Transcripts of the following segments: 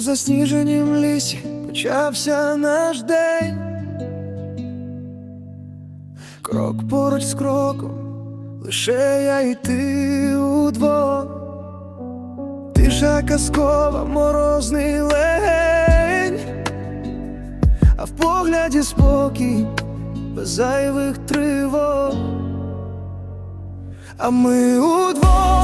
засніженім лісі почався наш день. Крок поруч з кроком, лише я і ти удвох. Тиша казкова, морозний легень, а в погляді спокій, без зайвих тривог. А ми удвох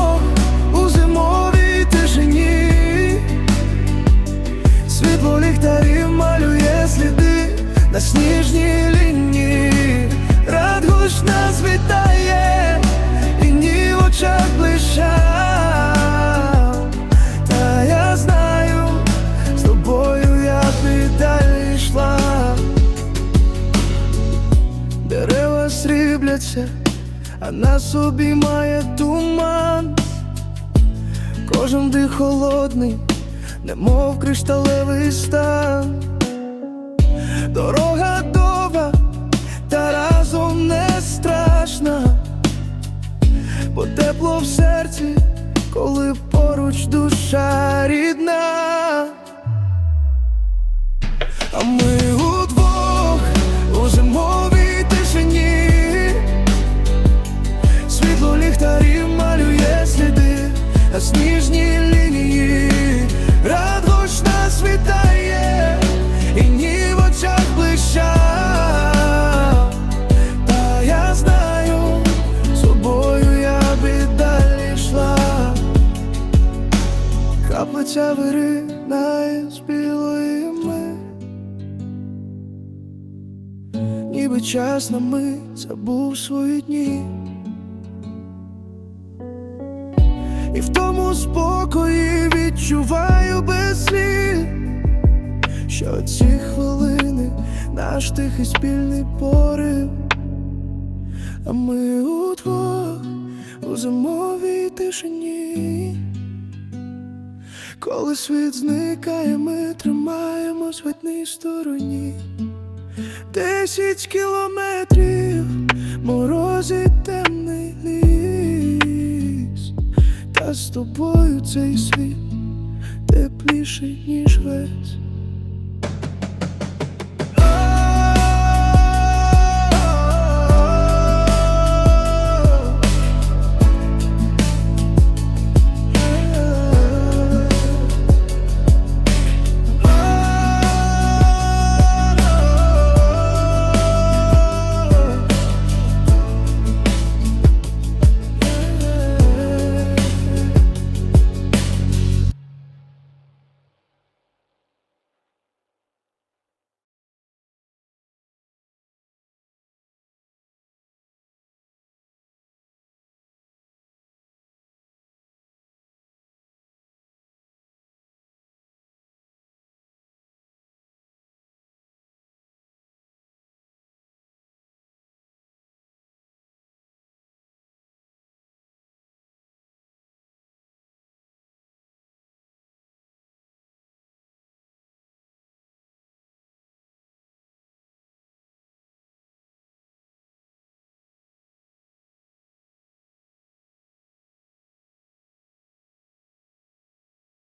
срібляться, а нас обіймає туман. Кожен дих холодний, немов кришталевий стан. Дорога довга, та разом не страшна, бо тепло в серці, коли поруч душа рідна. А ми Каплиця виринає з білої ніби час на мить забув свої дні. І в тому спокої відчуваю без що ці хвилини наш тихий спільний порив, а ми удвох у зимовій тишині. Коли світ зникає, ми тримаємось в одній стороні. Десять кілометрів, морозить темний ліс, та з тобою цей світ тепліший, ніж весь.